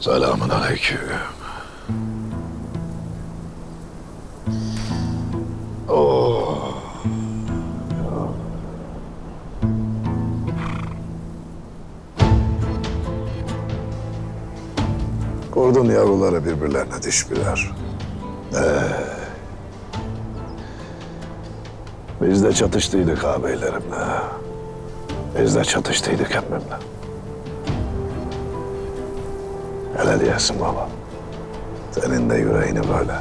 Selamun aleyküm. Oh. Kurdun yavruları birbirlerine dişbiler. Ee, biz de çatıştıydık ağabeylerimle. Biz de çatıştıydık emmimle. Hele diyesin baba. Senin de yüreğini böyle.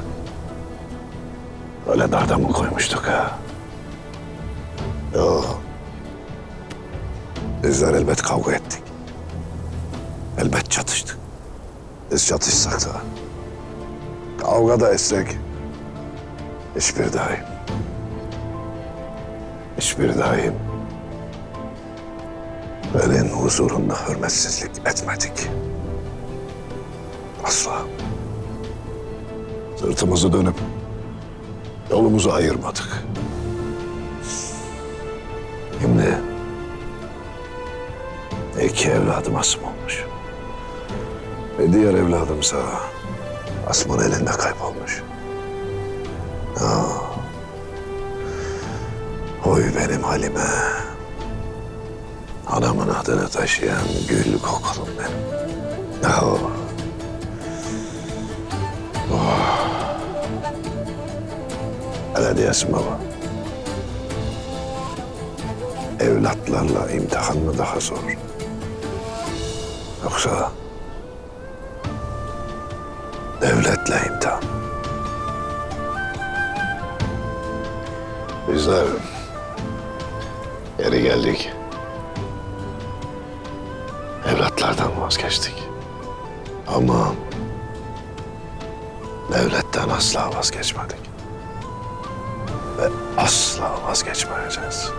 Öyle darda mı koymuştuk ha? Yok. Bizler elbet kavga ettik. Elbet çatıştık. Biz çatışsak da. Kavga da etsek. Hiçbir daim. Hiçbir daim. Benim huzurunda hürmetsizlik etmedik. Asla. Sırtımızı dönüp yolumuzu ayırmadık. Şimdi iki evladım asım olmuş. Ve diğer evladımsa Asman elinde kaybolmuş. Ya. Oy benim halime. Anamın adını taşıyan gül kokulum benim. Ya. Öyle diyesin baba. Evlatlarla imtihan mı daha zor? Yoksa devletle imtihan. Bizler geri geldik. Evlatlardan vazgeçtik. Ama devletten asla vazgeçmedik ve asla vazgeçmeyeceğiz.